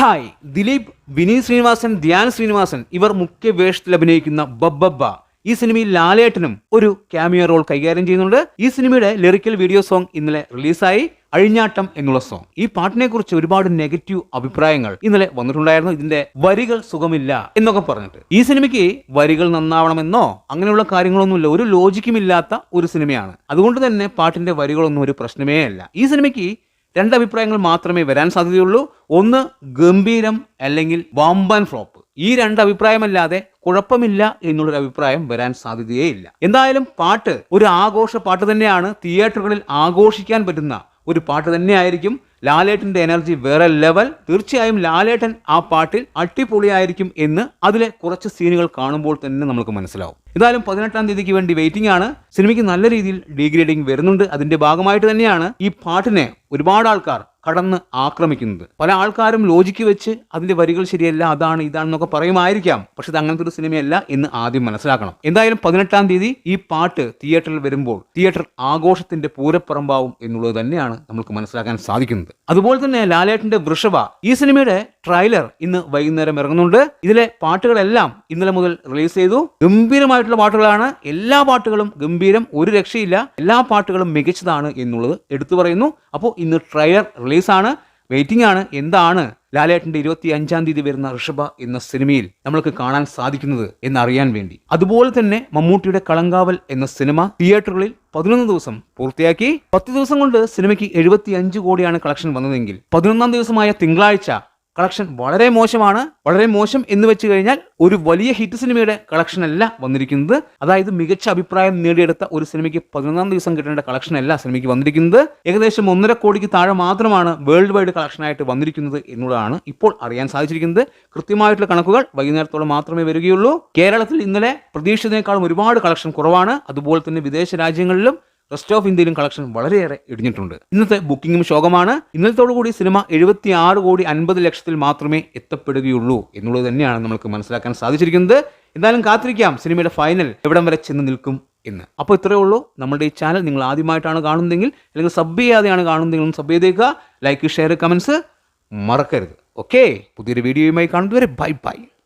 Hi Dileep Vineeth Sreenivasan Dhyan Sreenivasan ഇവർ മുഖ്യ വേഷത്തിൽ അഭിനയിക്കുന്ന ബബ്ബബ്ബ. ഈ സിനിമയിൽ ലാലേട്ടനും ഒരു ക്യാമിയോ റോൾ കൈകാര്യം ചെയ്യുന്നുണ്ട്. ഈ സിനിമയുടെ ലിറിക്കൽ വീഡിയോ സോങ് ഇന്നലെ റിലീസായി അഴിഞ്ഞാട്ടം എന്നുള്ള സോങ് ഈ പാട്ടിനെ കുറിച്ച് ഒരുപാട് നെഗറ്റീവ് അഭിപ്രായങ്ങൾ ഇന്നലെ വന്നിട്ടുണ്ടായിരുന്നു. ഇതിന്റെ വരികൾ സുഖമില്ല എന്നൊക്കെ പറഞ്ഞിട്ട്. ഈ സിനിമയ്ക്ക് വരികൾ നന്നാവണമെന്നോ അങ്ങനെയുള്ള കാര്യങ്ങളൊന്നുമില്ല. ഒരു ലോജിക്കുമില്ലാത്ത ഒരു സിനിമയാണ്. അതുകൊണ്ട് തന്നെ പാട്ടിന്റെ വരികളൊന്നും ഒരു പ്രശ്നമേ അല്ല. ഈ സിനിമയ്ക്ക് രണ്ട് അഭിപ്രായങ്ങൾ മാത്രമേ വരാൻ സാധ്യതയുള്ളൂ. ഒന്ന് ഗംഭീരം അല്ലെങ്കിൽ വമ്പൻ ഫ്ലോപ്പ് ഈ രണ്ട് അഭിപ്രായമല്ലാതെ കുഴപ്പമില്ല എന്നുള്ളൊരു അഭിപ്രായം വരാൻ സാധ്യതയേ ഇല്ല. എന്തായാലും പാട്ട് ഒരു ആഘോഷ പാട്ട് തന്നെയാണ് തിയേറ്ററുകളിൽ ആഘോഷിക്കാൻ പറ്റുന്ന ഒരു പാട്ട് തന്നെയായിരിക്കും ലാലേട്ടന്റെ എനർജി വേറെ ലെവൽ. തീർച്ചയായും ലാലേട്ടൻ ആ പാട്ടിൽ അടിപൊളിയായിരിക്കും എന്ന് അതിലെ കുറച്ച് സീനുകൾ കാണുമ്പോൾ തന്നെ നമുക്ക് മനസ്സിലാവും. എന്തായാലും പതിനെട്ടാം തീയതിക്ക് വേണ്ടി വെയിറ്റിംഗ് ആണ്. സിനിമയ്ക്ക് നല്ല രീതിയിൽ ഡീഗ്രേഡിംഗ് വരുന്നുണ്ട്. അതിന്റെ ഭാഗമായിട്ട് തന്നെയാണ് ഈ പാട്ടിനെ ഒരുപാട് ആൾക്കാർ കടന്ന് ആക്രമിക്കുന്നത്. പല ആൾക്കാരും ലോജിക്ക് വെച്ച് അതിന്റെ വരികൾ ശരിയല്ല അതാണ് ഇതാണെന്നൊക്കെ പറയുമായിരിക്കാം. പക്ഷെ ഇത് അങ്ങനത്തെ ഒരു സിനിമയല്ല എന്ന് ആദ്യം മനസ്സിലാക്കണം. എന്തായാലും പതിനെട്ടാം തീയതി ഈ പാട്ട് തിയേറ്ററിൽ വരുമ്പോൾ തിയേറ്റർ ആഘോഷത്തിന്റെ പൂരപ്പറമ്പാവും എന്നുള്ളത് തന്നെയാണ് നമുക്ക് മനസ്സിലാക്കാൻ സാധിക്കുന്നത്. അതുപോലെ തന്നെ ലാലേട്ടന്റെ വൃഷഭ ഈ സിനിമയുടെ ട്രailer ഇന്ന് വൈകുന്നേരം ഇറങ്ങുന്നുണ്ട്. ഇതിലെ പാട്ടുകളെല്ലാം ഇന്നലെ മുതൽ റിലീസ് ചെയ്തു. ഗംഭീരമായിട്ടുള്ള പാട്ടുകളാണ്. എല്ലാ പാട്ടുകളും ഗംഭീരം. ഒരു രക്ഷയില്ല. എല്ലാ പാട്ടുകളും മികച്ചതാണ് എന്നുള്ളത് എടുത്തു പറയുന്നു. അപ്പോൾ ഇന്ന് ട്രailer റിലീസാണ്. വെയിറ്റിംഗ് ആണ്. എന്താണ് ലാലേട്ടന്റെ ഇരുപത്തി അഞ്ചാം തീയതി വരുന്ന ഋഷഭ എന്ന സിനിമയിൽ നമ്മൾക്ക് കാണാൻ സാധിക്കുന്നത് എന്നറിയാൻ വേണ്ടി. അതുപോലെ തന്നെ മമ്മൂട്ടിയുടെ കളങ്കാവൽ എന്ന സിനിമ തിയേറ്ററുകളിൽ പതിനൊന്ന് ദിവസം പൂർത്തിയാക്കി. പത്ത് ദിവസം കൊണ്ട് സിനിമയ്ക്ക് എഴുപത്തി അഞ്ച് കോടിയാണ് കളക്ഷൻ വന്നതെങ്കിൽ പതിനൊന്നാം ദിവസമായ തിങ്കളാഴ്ച കളക്ഷൻ വളരെ മോശമാണ്. വളരെ മോശം എന്ന് വെച്ച് കഴിഞ്ഞാൽ ഒരു വലിയ ഹിറ്റ് സിനിമയുടെ കളക്ഷൻ അല്ല വന്നിരിക്കുന്നത്. അതായത് മികച്ച അഭിപ്രായം നേടിയെടുത്ത ഒരു സിനിമയ്ക്ക് പതിനൊന്നാം ദിവസം കിട്ടേണ്ട കളക്ഷൻ അല്ല സിനിമയ്ക്ക് വന്നിരിക്കുന്നത്. ഏകദേശം ഒന്നര കോടിക്ക് താഴെ മാത്രമാണ് വേൾഡ് വൈഡ് കളക്ഷനായിട്ട് വന്നിരിക്കുന്നത് എന്നുള്ളതാണ് ഇപ്പോൾ അറിയാൻ സാധിച്ചിരിക്കുന്നത്. കൃത്യമായിട്ടുള്ള കണക്കുകൾ വൈകുന്നേരത്തോളം മാത്രമേ വരികയുള്ളൂ. കേരളത്തിൽ ഇന്നലെ പ്രതീക്ഷിച്ചതിനേക്കാളും ഒരുപാട് കളക്ഷൻ കുറവാണ്. അതുപോലെ തന്നെ വിദേശ രാജ്യങ്ങളിലും റെസ്റ്റ് ഓഫ് ഇന്ത്യയിലും കളക്ഷൻ വളരെയേറെ ഇടിഞ്ഞിട്ടുണ്ട്. ഇന്നത്തെ ബുക്കിംഗും ശോകമാണ്. ഇന്നലത്തോടു കൂടി സിനിമ എഴുപത്തി ആറ് കോടി അൻപത് ലക്ഷത്തിൽ മാത്രമേ എത്തപ്പെടുകയുള്ളൂ എന്നുള്ളത് തന്നെയാണ് നമുക്ക് മനസ്സിലാക്കാൻ സാധിച്ചിരിക്കുന്നത്. എന്തായാലും കാത്തിരിക്കാം സിനിമയുടെ ഫൈനൽ എവിടം വരെ ചെന്ന് നിൽക്കും എന്ന്. അപ്പോൾ ഇത്രയേ ഉള്ളൂ. നമ്മുടെ ഈ ചാനൽ നിങ്ങൾ ആദ്യമായിട്ടാണ് കാണുന്നതെങ്കിൽ അല്ലെങ്കിൽ സബ് ചെയ്യാതെയാണ് കാണുന്നതെങ്കിലും സബ് ചെയ്തേക്കുക. ലൈക്ക് ഷെയർ കമൻസ് മറക്കരുത്. ഓക്കെ പുതിയൊരു വീഡിയോയുമായി കാണുന്നതുവരെ ബൈ ബൈ